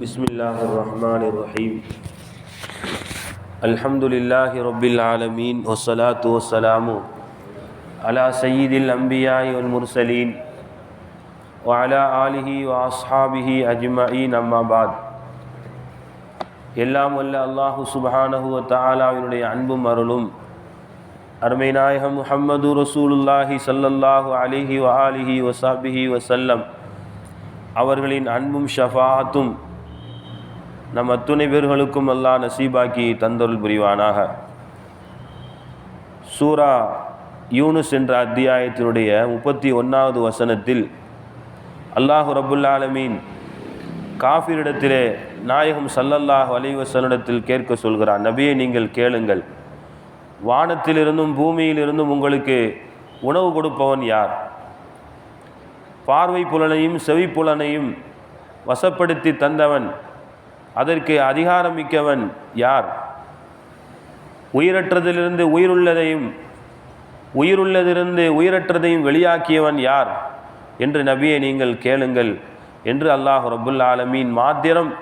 بسم الله الرحمن الرحيم الحمد لله رب العالمين والصلاة والسلام على سيد الأنبياء والمرسلين وعلى آله وأصحابه أجمعين أما بعد எல்லாம் வல்ல அல்லாஹு சுபஹானஹு வ தஆலாவினுடைய அன்பும் அருளும் அருமை நாயகம் முஹம்மது ரசூலுல்லாஹி ஸல்லல்லாஹு அலைஹி வ ஆலிஹி வஸஹ்பிஹி வஸல்லம் அவர்களின் அன்பும் ஷஃபாத்தும் நம் அத்துணை பேர்களுக்கும் அல்லாஹ் நசீபாக்கி தந்தருள் புரிவானாக. சூரா யூனுஸ் என்ற அத்தியாயத்தினுடைய முப்பத்தி ஒன்றாவது வசனத்தில் அல்லாஹு ரபுல்லாலமீன் காஃபிரிடத்திலே நாயகம் சல்லல்லாஹ் அலைவசனிடத்தில் கேட்க சொல்கிறான் நபியை நீங்கள் கேளுங்கள். வானத்திலிருந்தும் பூமியிலிருந்தும் உங்களுக்கு உணவு கொடுப்பவன் யார்? பார்வை புலனையும் செவி புலனையும் வசப்படுத்தி தந்தவன் அதற்கு அதிகாரமிக்கவன் யார்? உயிரற்றதிலிருந்து உயிருள்ளதையும் உயிருள்ளதிலிருந்து உயிரற்றதையும் வெளியாக்கியவன் யார்? என்று நபியை நீங்கள் கேளுங்கள் என்று அல்லாஹ் ரபுல் ஆலமீன் மாத்திரம்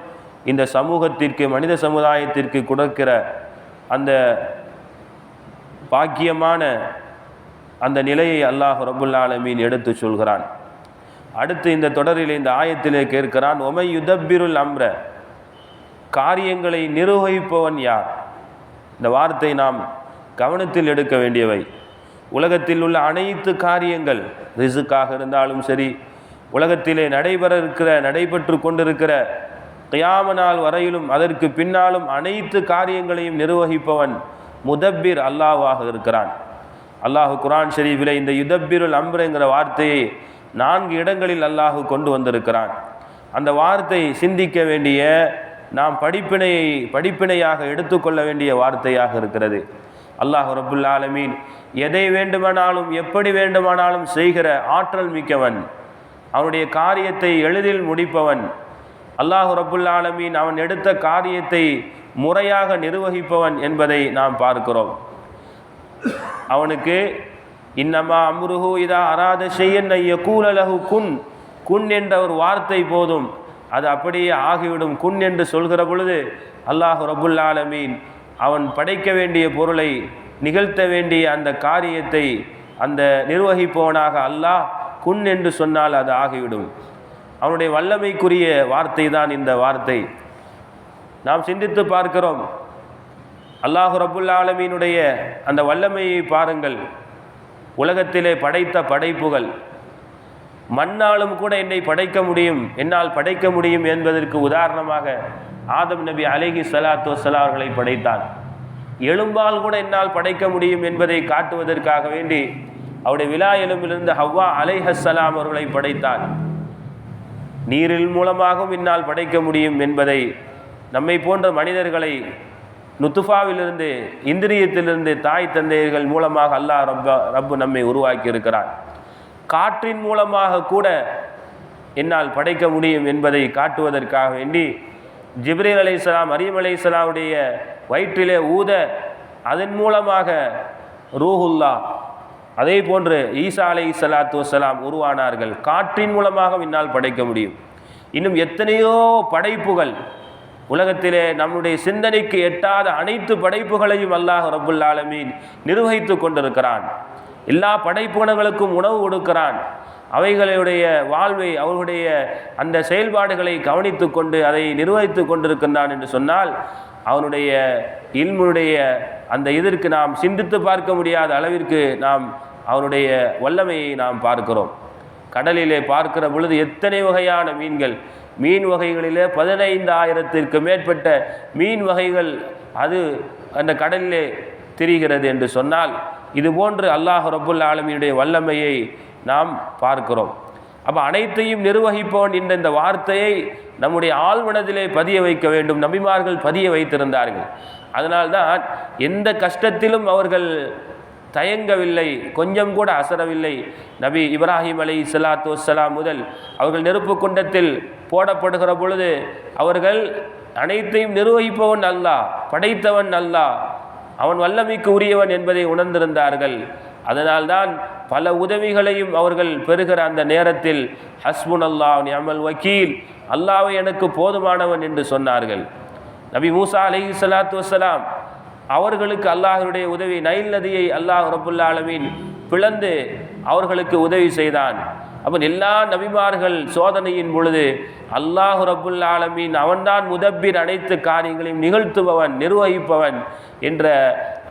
இந்த சமூகத்திற்கு மனித சமுதாயத்திற்கு கொடுக்கிற அந்த பாக்கியமான அந்த நிலையை அல்லாஹ் ரபுல் ஆலமீன் எடுத்து சொல்கிறான். அடுத்து இந்த தொடரில் இந்த ஆயத்திலே கேட்கிறான் ஒமை யுதப்பிருள் அம்ர காரியங்களை நிர்வகிப்பவன் யார்? இந்த வார்த்தை நாம் கவனத்தில் எடுக்க வேண்டியவை. உலகத்தில் உள்ள அனைத்து காரியங்கள் ரிசுக்காக இருந்தாலும் சரி உலகத்திலே நடைபெற இருக்கிற நடைபெற்று கொண்டிருக்கிற கியாம நாள் வரையிலும் அதற்கு பின்னாலும் அனைத்து காரியங்களையும் நிர்வகிப்பவன் முதப்பிர் அல்லாஹாக இருக்கிறான். அல்லாஹு குரான் ஷரீஃபில் இந்த யுதப்பிருள் அம்ரங்கிற வார்த்தையை நான்கு இடங்களில் அல்லாஹு கொண்டு வந்திருக்கிறான். அந்த வார்த்தை சிந்திக்க வேண்டிய நாம் படிப்பினையை படிப்பினையாக எடுத்துக்கொள்ள வேண்டிய வார்த்தையாக இருக்கிறது. அல்லாஹ் ரபுல் ஆலமீன் எதை வேண்டுமானாலும் எப்படி வேண்டுமானாலும் செய்கிற ஆற்றல் மிக்கவன். அவனுடைய காரியத்தை எளிதில் முடிப்பவன். அல்லாஹு ரபுல் ஆலமீன் அவன் எடுத்த காரியத்தை முறையாக நிர்வகிப்பவன் என்பதை நாம் பார்க்கிறோம். அவனுக்கு இன்னமா அம்ருஹு இதா அராத செய்யன் கூலலகு குன். குன் என்ற ஒரு வார்த்தை போதும். அது அப்படியே ஆகிவிடும் குன் என்று சொல்கிற பொழுது அல்லாஹு ரபுல் ஆலமீன் அவன் படைக்க வேண்டிய பொருளை நிகழ்த்த வேண்டிய அந்த காரியத்தை அந்த நிர்வகிப்பவனாக அல்லாஹ் குன் என்று சொன்னால் அது ஆகிவிடும். அவனுடைய வல்லமைக்குரிய வார்த்தை தான் இந்த வார்த்தை. நாம் சிந்தித்து பார்க்கிறோம். அல்லாஹு ரபுல் ஆலமீனுடைய அந்த வல்லமையை பாருங்கள். உலகத்திலே படைத்த படைப்புகள். மண்ணாலும் கூட என்னை படைக்க முடியும் என்னால் படைக்க முடியும் என்பதற்கு உதாரணமாக ஆதம் நபி அலேஹி சலாத்து வசலா அவர்களை படைத்தான். எலும்பால் கூட என்னால் படைக்க முடியும் என்பதை காட்டுவதற்காக வேண்டி அவருடைய விழா எலும்பிலிருந்து ஹவ்வா அலைஹலாம் அவர்களை படைத்தான். நீரில் மூலமாகவும் என்னால் படைக்க முடியும் என்பதை நம்மை போன்ற மனிதர்களை நுத்துஃபாவிலிருந்து இந்திரியத்திலிருந்து தாய் தந்தையர்கள் மூலமாக அல்லாஹ் ரப்ப ரப்பு நம்மை உருவாக்கி இருக்கிறான் காற்றின் மூலமாக கூட என்னால் படைக்க முடியும் என்பதை காட்டுவதற்காக வேண்டி ஜிப்ரீல் அலி இஸ்லாம் அரியம் அலி இஸ்லாமுடைய வயிற்றிலே ஊத அதன் மூலமாக ரூஹுல்லா அதே போன்று ஈசா அலை சலாத்து வசலாம் உருவானார்கள். காற்றின் மூலமாக என்னால் படைக்க முடியும். இன்னும் எத்தனையோ படைப்புகள் உலகத்திலே நம்முடைய சிந்தனைக்கு எட்டாத அனைத்து படைப்புகளையும் அல்லாஹ் ரபுல்லாலமீன் நிர்வகித்து கொண்டிருக்கிறான். எல்லா படைப்புணங்களுக்கும் உணவு கொடுக்கிறான். அவைகளுடைய வாழ்வை அவர்களுடைய அந்த செயல்பாடுகளை கவனித்து கொண்டு அதை நிர்வகித்து கொண்டிருக்கின்றான் என்று சொன்னால் அவனுடைய இல்முடைய அந்த இதற்கு நாம் சிந்தித்து பார்க்க முடியாத அளவிற்கு நாம் அவனுடைய வல்லமையை நாம் பார்க்கிறோம். கடலிலே பார்க்கிற பொழுது எத்தனை வகையான மீன்கள்? மீன் வகைகளிலே பதினைந்தாயிரத்திற்கு மேற்பட்ட மீன் வகைகள் அது அந்த கடலிலே திரிகிறது என்று சொன்னால் இது போன்று அல்லாஹ் ரபுல் ஆலமியுடைய வல்லமையை நாம் பார்க்கிறோம். அப்போ அனைத்தையும் நிர்வகிப்பவன் என்ற இந்த வார்த்தையை நம்முடைய ஆழ்மனதிலே பதிய வைக்க வேண்டும். நபிமார்கள் பதிய வைத்திருந்தார்கள். அதனால்தான் எந்த கஷ்டத்திலும் அவர்கள் தயங்கவில்லை. கொஞ்சம் கூட அசரவில்லை. நபி இப்ராஹிம் அலை சலாத்து வலாம் முதல் அவர்கள் நெருப்பு குண்டத்தில் போடப்படுகிற பொழுது அவர்கள் அனைத்தையும் நிர்வகிப்பவன் அல்லா படைத்தவன் அல்லா அவன் வல்லமைக்கு உரியவன் என்பதை உணர்ந்திருந்தார்கள். அதனால்தான் பல உதவிகளையும் அவர்கள் பெறுகிற அந்த நேரத்தில் ஹஸ்புன் அல்லாஹ் நியமல் வக்கீல். அல்லாவை எனக்கு போதுமானவன் என்று சொன்னார்கள். நபி மூசா அலி சலாத்து வசலாம் அவர்களுக்கு அல்லாஹருடைய உதவி நைல் நதியை அல்லாஹ் ரபுல்லா ஆலமீன் பிளந்து அவர்களுக்கு உதவி செய்தான். அப்போ எல்லா நபிமார்கள் சோதனையின் பொழுது அல்லாஹ் ரபுல் ஆலமீன் அவன்தான் முதப்பிர் அனைத்து காரியங்களையும் நிகழ்த்துபவன் நிர்வகிப்பவன் என்ற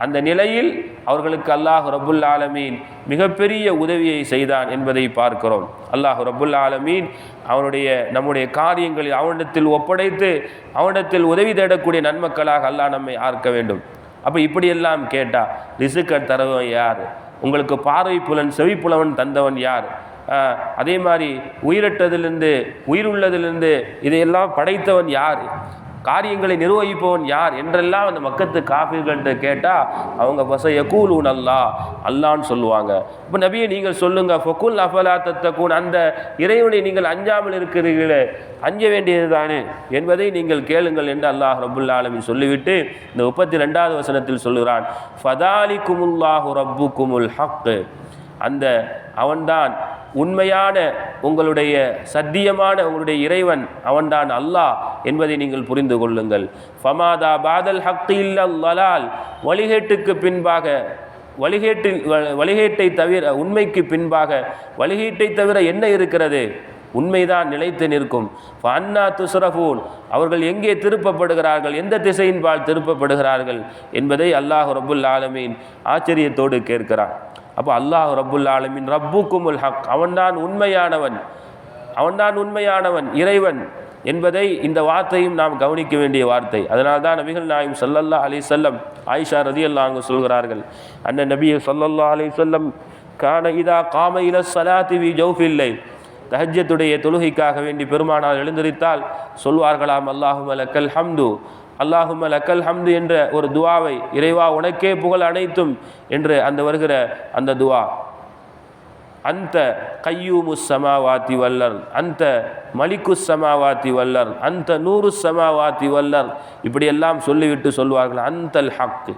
அந்த நிலையில் அவர்களுக்கு அல்லாஹு ரபுல் ஆலமீன் மிகப்பெரிய உதவியை செய்தான் என்பதை பார்க்கிறோம். அல்லாஹு ரபுல் ஆலமீன் அவனுடைய நம்முடைய காரியங்களில் அவனிடத்தில் ஒப்படைத்து அவனிடத்தில் உதவி தேடக்கூடிய நன்மக்களாக அல்லாஹ் நம்மை ஆர்க்க வேண்டும். அப்போ இப்படியெல்லாம் கேட்டால் ரிசுக்கர் தரவன் யார்? உங்களுக்கு பார்வை புலன் செவிப்புலவன் தந்தவன் யார்? அதே மாதிரி உயிரட்டதிலிருந்து உயிர் உள்ளதிலிருந்து இதையெல்லாம் படைத்தவன் யார்? காரியங்களை நிர்வகிப்பவன் யார்? என்றெல்லாம் அந்த மக்கத்து காஃபிர்கள்ட்ட கேட்டால் அவங்க பச யகூலூன் அல்லா அல்லான்னு சொல்லுவாங்க. இப்போ நபியை நீங்கள் சொல்லுங்கள் ஃபொக்குல் அஃபலா தத்தக்கூன் அந்த இறைவனை நீங்கள் அஞ்சாமல் இருக்கிறீர்களே அஞ்ச வேண்டியது தானே என்பதை நீங்கள் கேளுங்கள் என்று அல்லாஹ் ரபுல்லாலமின் சொல்லிவிட்டு இந்த முப்பத்தி ரெண்டாவது வசனத்தில் சொல்லுகிறான். ஃபதாலி குமுல்லாஹு ரப்பு குமுல் ஹக்கு. அந்த அவன்தான் உண்மையான உங்களுடைய சத்தியமான உங்களுடைய இறைவன் அவன்தான் அல்லாஹ் என்பதை நீங்கள் புரிந்து கொள்ளுங்கள். ஃபமாதா பாதல் ஹக்கு இல்லல்லால் வழிகேட்டுக்கு பின்பாக வழிகேட்டில் வழிகேட்டை தவிர உண்மைக்கு பின்பாக வழிகேட்டை தவிர என்ன இருக்கிறது? உண்மைதான் நிலைத்து நிற்கும். அண்ணா துசுரஃபூன் அவர்கள் எங்கே திருப்பப்படுகிறார்கள் எந்த திசையின்பால் திருப்பப்படுகிறார்கள் என்பதை அல்லாஹ் ரபுல் ஆலமீன் ஆச்சரியத்தோடு கேட்கிறான். அப்போ அல்லாஹ் ரபுல் ஆலமீன் ரப்புக்குமுல் ஹக் அவன்தான் உண்மையானவன் அவன்தான் உண்மையானவன் இறைவன் என்பதை இந்த வார்த்தையும் நாம் கவனிக்க வேண்டிய வார்த்தை. அதனால் தான் நபிகள் நாயும் சல்லல்லா அலி சொல்லம் ஆயிஷா ரதி அல்லாங்க சொல்கிறார்கள் அண்ணன் நபியை சொல்லல்லா அலி சொல்லம் கான இதா காம இல ஸலாத்தி வி ஜௌஃபில்லை தஹஜ்ஜத்துடைய தொழுகைக்காக வேண்டி பெருமானால் எழுந்திருத்தால் சொல்வார்களாம் அல்லாஹும் லக்கல் ஹம்து. அல்லாஹும் லக்கல் ஹம்து என்ற ஒரு துவாவை இறைவா உனக்கே புகழ் அனைத்தும் என்று அந்த வருகிற அந்த துவா. அந்த கையூமு சமாவாத்தி வல்லர் அந்த மலிக்கு சமாவாத்தி வல்லர் அந்த நூறு சமாவாத்தி வல்லர் இப்படியெல்லாம் சொல்லிவிட்டு சொல்வார்கள் அந்தல் ஹக்கு.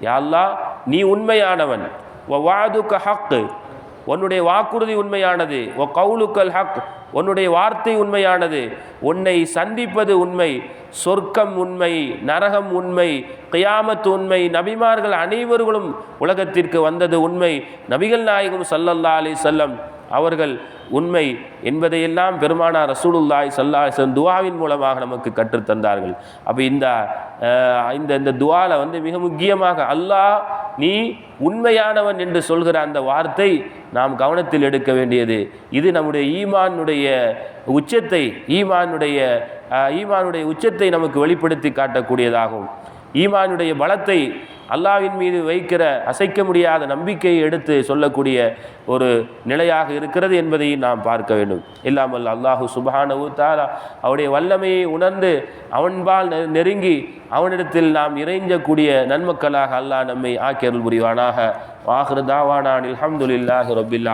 யாழ்லா நீ உண்மையானவன். வ வாதுக்க ஹக்கு. உன்னுடைய வாக்குறுதி உண்மையானது. ஒ கவுலுக்கல் ஹக் உன்னுடைய வார்த்தை உண்மையானது. உன்னை சந்திப்பது உண்மை சொர்க்கம் உண்மை நரகம் உண்மை கியாமத்து உண்மை நபிமார்கள் அனைவர்களும் உலகத்திற்கு வந்தது உண்மை. நபிகள் நாயகம் சல்லல்லா அலி செல்லம் அவர்கள் உண்மை என்பதையெல்லாம் பெருமானார் ரசூலுல்லாய் சல்லா துவாவின் மூலமாக நமக்கு கற்றுத்தந்தார்கள். அப்போ இந்த இந்த இந்த துவால வந்து மிக முக்கியமாக அல்லாஹ் நீ உண்மையானவன் என்று சொல்கிற அந்த வார்த்தை நாம் கவனத்தில் எடுக்க வேண்டியது. இது நம்முடைய ஈமானுடைய உச்சத்தை ஈமானுடைய ஈமானுடைய உச்சத்தை நமக்கு வெளிப்படுத்தி காட்டக்கூடியதாகும். ஈமானுடைய பலத்தை அல்லாவின் மீது வைக்கிற அசைக்க முடியாத நம்பிக்கையை எடுத்து சொல்லக்கூடிய ஒரு நிலையாக இருக்கிறது என்பதை நாம் பார்க்க வேண்டும். இல்லாமல் அல்லாஹு சுபானவு தாரா அவருடைய வல்லமையை உணர்ந்து அவன்பால் நெருங்கி அவனிடத்தில் நாம் இறைஞ்சக்கூடிய நன்மக்களாக அல்லாஹ் நம்மை ஆக்கியருள் புரிவானாக. வாஹிரு தாவானான் அல்ஹம்துலில்லாஹி ரப்பில்